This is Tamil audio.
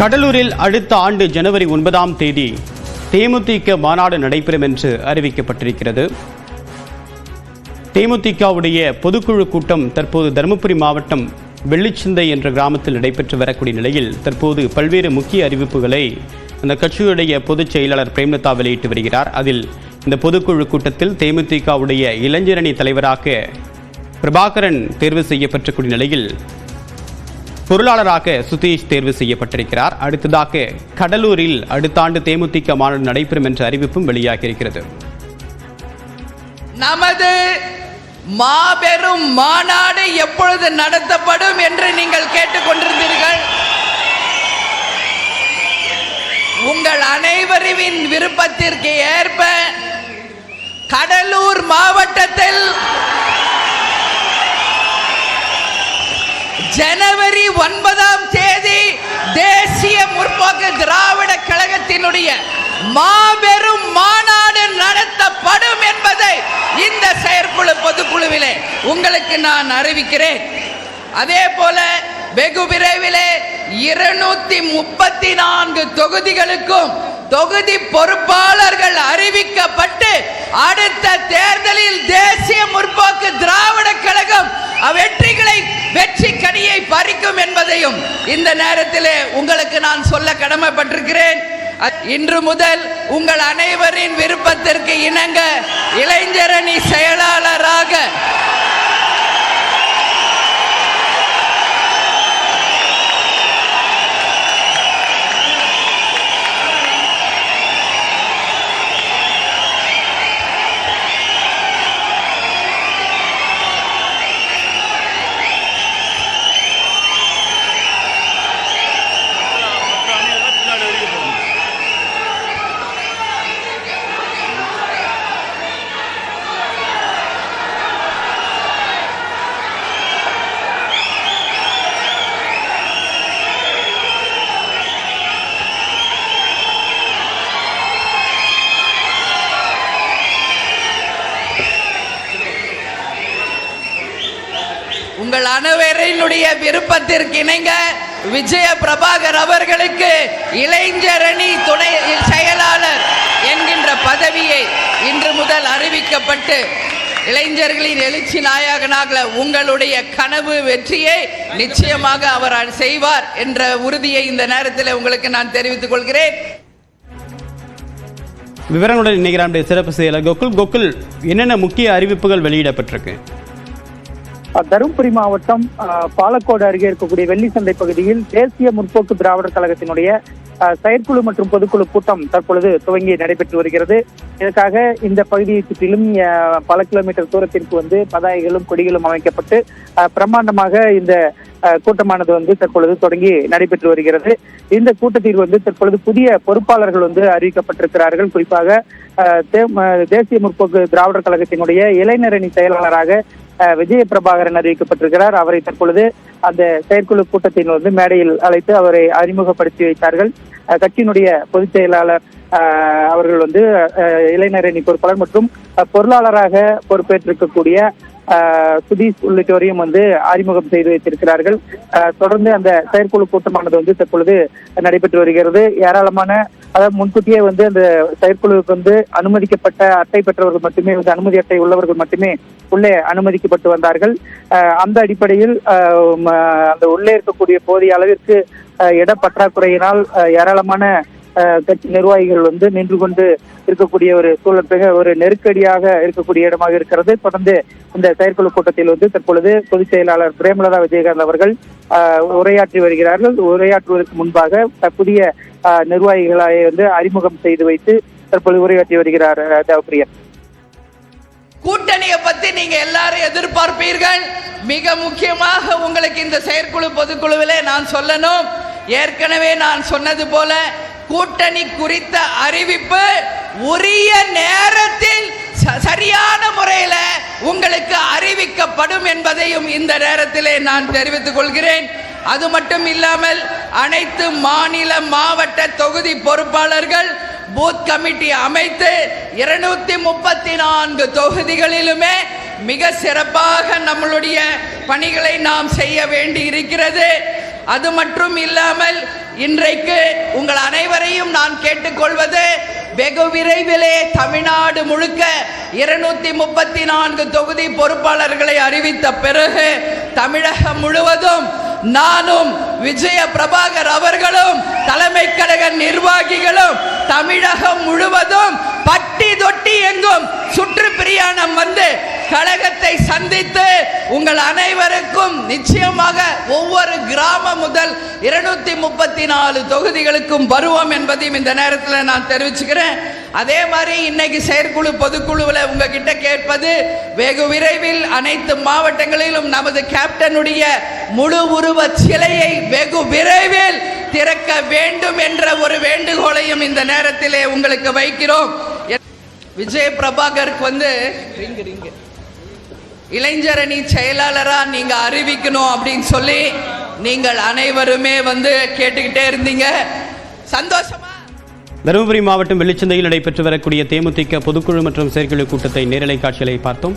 கடலூரில் அடுத்த ஆண்டு ஜனவரி ஒன்பதாம் தேதி தேமுதிக மாநாடு நடைபெறும் என்று அறிவிக்கப்பட்டிருக்கிறது. தேமுதிகவுடைய பொதுக்குழு கூட்டம் தற்போது தருமபுரி மாவட்டம் வெள்ளிச்சந்தை என்ற கிராமத்தில் நடைபெற்று வரக்கூடிய நிலையில் தற்போது பல்வேறு முக்கிய அறிவிப்புகளை அந்த கட்சியுடைய பொதுச் செயலாளர் பிரேம்லதா வெளியிட்டு வருகிறார். அதில் இந்த பொதுக்குழு கூட்டத்தில் தேமுதிகவுடைய இளைஞரணி தலைவராக பிரபாகரன் தேர்வு செய்யப்பட்டக்கூடிய நிலையில் பொருளாளராக சுதீஷ் தேர்வு செய்யப்பட்டிருக்கிறார். அடுத்ததாக கடலூரில் அடுத்த ஆண்டு தேமுதிக மாநாடு நடைபெறும் என்ற அறிவிப்பும் வெளியாகியிருக்கிறது. நமது மாபெரும் மாநாடு எப்பொழுது நடத்தப்படும் என்று நீங்கள் கேட்டுக்கொண்டிருந்தீர்கள்? உங்கள் அனைவரின் விருப்பத்திற்கு ஏற்ப கடலூர் மாவட்டத்தில் ஜனவரி ஒன்பதாம் தேதி தேசிய முற்போக்கு திராவிட கழகத்தினுடைய மாபெரும் மாநாடு நடத்தப்படும் என்பதை இந்த செயற்குழு பொதுக்குழுவிலே உங்களுக்கு நான் அறிவிக்கிறேன். அதே போல வெகு விரைவிலே இருநூத்தி முப்பத்தி நான்கு தொகுதிகளுக்கும் தொகுதி பொறுப்பாளர்கள் அறிவிக்கப்பட்டு அடுத்த தேர்தலில் தேசிய முற்போக்கு திராவிட கழகம் வெற்றிகள் வெற்றி கனியை பறிக்கும் என்பதையும் இந்த நேரத்திலே உங்களுக்கு நான் சொல்ல கடமைப்பட்டிருக்கிறேன். இன்று முதல் உங்கள் அனைவரின் விருப்பத்திற்கு இணங்க இளைஞரணி செயலாளர் உங்கள் அனைவரினுடைய விருப்பத்திற்கு இணங்க விஜய பிரபாகர் அவர்களுக்கு இளைஞரணி துணை செயலாளர் என்கின்ற பதவியை இன்று முதல் அறிவிக்கப்பட்டு இளைஞர்களின் எழுச்சி நாயகனாக உங்களுடைய கனவு வெற்றியை நிச்சயமாக அவர் செய்வார் என்ற உறுதியை இந்த நேரத்தில் உங்களுக்கு நான் தெரிவித்துக் கொள்கிறேன். விவரங்களுடன் இணைகிறார் சிறப்பு செயலர் கோகுல். கோகுல் என்னென்ன முக்கிய அறிவிப்புகள் வெளியிடப்பட்டிருக்கு? தருமபுரி மாவட்டம் பாலக்கோடு அருகே இருக்கக்கூடிய வெள்ளிசந்தை பகுதியில் தேசிய முற்போக்கு திராவிடர் கழகத்தினுடைய செயற்குழு மற்றும் பொதுக்குழு கூட்டம் தற்பொழுது துவங்கி நடைபெற்று வருகிறது. இதற்காக இந்த பகுதியை சுற்றிலும் பல கிலோமீட்டர் தூரத்திற்கு வந்து பதாகைகளும் கொடிகளும் அமைக்கப்பட்டு பிரம்மாண்டமாக இந்த கூட்டமானது வந்து தற்பொழுது தொடங்கி நடைபெற்று வருகிறது. இந்த கூட்டத்தில் வந்து தற்பொழுது புதிய பொறுப்பாளர்கள் வந்து அறிவிக்கப்பட்டிருக்கிறார்கள். குறிப்பாக தேசிய முற்போக்கு திராவிடர் கழகத்தினுடைய இளைஞரணி செயலாளராக விஜய பிரபாகரன் அறிவிக்கப்பட்டிருக்கிறார். அவரை தற்பொழுது அந்த செயற்குழு கூட்டத்தின் வந்து மேடையில் அழைத்து அவரை அறிமுகப்படுத்தி வைத்தார்கள். கட்சியினுடைய பொதுச் செயலாளர் அவர்கள் வந்து இளைஞரணி பொறுப்பாளர் மற்றும் பொருளாளராக பொறுப்பேற்றிருக்கக்கூடிய சுதீஷ் உள்ளிட்டோரையும் வந்து அறிமுகம் செய்து வைத்திருக்கிறார்கள். தொடர்ந்து அந்த செயற்குழு கூட்டமானது வந்து தற்பொழுது நடைபெற்று வருகிறது. ஏராளமான அதாவது முன்கூட்டியே வந்து அந்த செயற்குழுவுக்கு வந்து அனுமதிக்கப்பட்ட அட்டை பெற்றவர்கள் மட்டுமே வந்து அனுமதி அட்டை உள்ளவர்கள் மட்டுமே உள்ளே அனுமதிக்கப்பட்டு வந்தார்கள். அந்த அடிப்படையில் அந்த உள்ளே இருக்கக்கூடிய போதிய அளவிற்கு இட பற்றாக்குறையினால் ஏராளமான கட்சி நிர்வாகிகள் வந்து நின்று கொண்டு இருக்கக்கூடிய ஒரு சூழல் மிக ஒரு நெருக்கடியாக இருக்கக்கூடிய இடமாக இருக்கிறது. தொடர்ந்து இந்த செயற்குழு கூட்டத்தில் வந்து தற்பொழுது பொதுச் செயலாளர் பிரேமலதா விஜயகாந்த் அவர்கள் உரையாற்றி வருகிறார்கள். உரையாற்றுவதற்கு முன்பாக புதிய அஹ், நிர்வாகிகளை வந்து அறிமுகம் செய்து வைத்து தற்பொழுது உரையாற்றி வருகிறார் தேவப்பிரியன். கூட்டணியை பத்தி நீங்க எல்லாரும் எதிர்பார்ப்பீர்கள். மிக முக்கியமாக உங்களுக்கு இந்த செயற்குழு பொதுக்குழுவிலே நான் சொல்லணும். ஏற்கனவே நான் சொன்னது போல கூட்டணி குறித்த அறிவிப்பு உரிய நேரத்தில் ச- சரியான முறையில் உங்களுக்கு அறிவிக்கப்படும் என்பதையும் இந்த நேரத்திலே நான் தெரிவித்துக் கொள்கிறேன். அது மட்டும் இல்லாமல் அனைத்து மாநில மாவட்ட தொகுதி பொறுப்பாளர்கள் பூத் கமிட்டி அமைத்து இருநூத்தி முப்பத்தி நான்கு தொகுதிகளிலுமே மிக சிறப்பாக நம்மளுடைய பணிகளை நாம் செய்ய வேண்டி இருக்கிறது அது மட்டும் இல்லாமல் இன்றைக்கு உங்கள் அனைவரையும் நான் கேட்டுக்கொள்வது வெகு விரைவிலே தமிழ்நாடு முழுக்க இருநூத்தி முப்பத்தி நான்கு தொகுதி பொறுப்பாளர்களை அறிவித்த பிறகு தமிழகம் முழுவதும் நானும் விஜய பிரபாகர் அவர்களும் தலைமை கழக நிர்வாகிகளும் தமிழகம் முழுவதும் பட்டி தொட்டி எங்கும் சுற்றுப்பிரயாணம் வந்து கழகத்தை சந்தித்து உங்கள் அனைவரும் அனைவருக்கும் நிச்சயமாக ஒவ்வொரு கிராமம் முதல் இருநூத்தி முப்பத்தி நாலு தொகுதிகளுக்கும் வருவோம் என்பதையும் இந்த நேரத்தில் நான் தெரிவிச்சுக்கிறேன். அதே மாதிரி இன்னைக்கு செயற்குழு பொதுக்குழுவில் உங்ககிட்ட கேட்பது வெகு விரைவில் அனைத்து மாவட்டங்களிலும் நமது கேப்டனுடைய முழு உருவ சிலையை வெகு விரைவில் திறக்க வேண்டும் என்ற ஒரு வேண்டுகோளையும் இந்த நேரத்திலே உங்களுக்கு வைக்கிறோம். விஜய் பிரபாகருக்கு வந்து ரிங்கு ரிங்கு. இளைஞரணி செயலாளரா நீங்க அறிவிக்கணும் அப்படின்னு சொல்லி நீங்கள் அனைவருமே வந்து கேட்டுக்கிட்டே இருந்தீங்க. சந்தோஷமா? தருமபுரி மாவட்டம் வெள்ளிச்சந்தையில் நடைபெற்று வரக்கூடிய தேமுதிக பொதுக்குழு மற்றும் செயற்குழு கூட்டத்தை நேரலை காட்சிகளை பார்த்தோம்.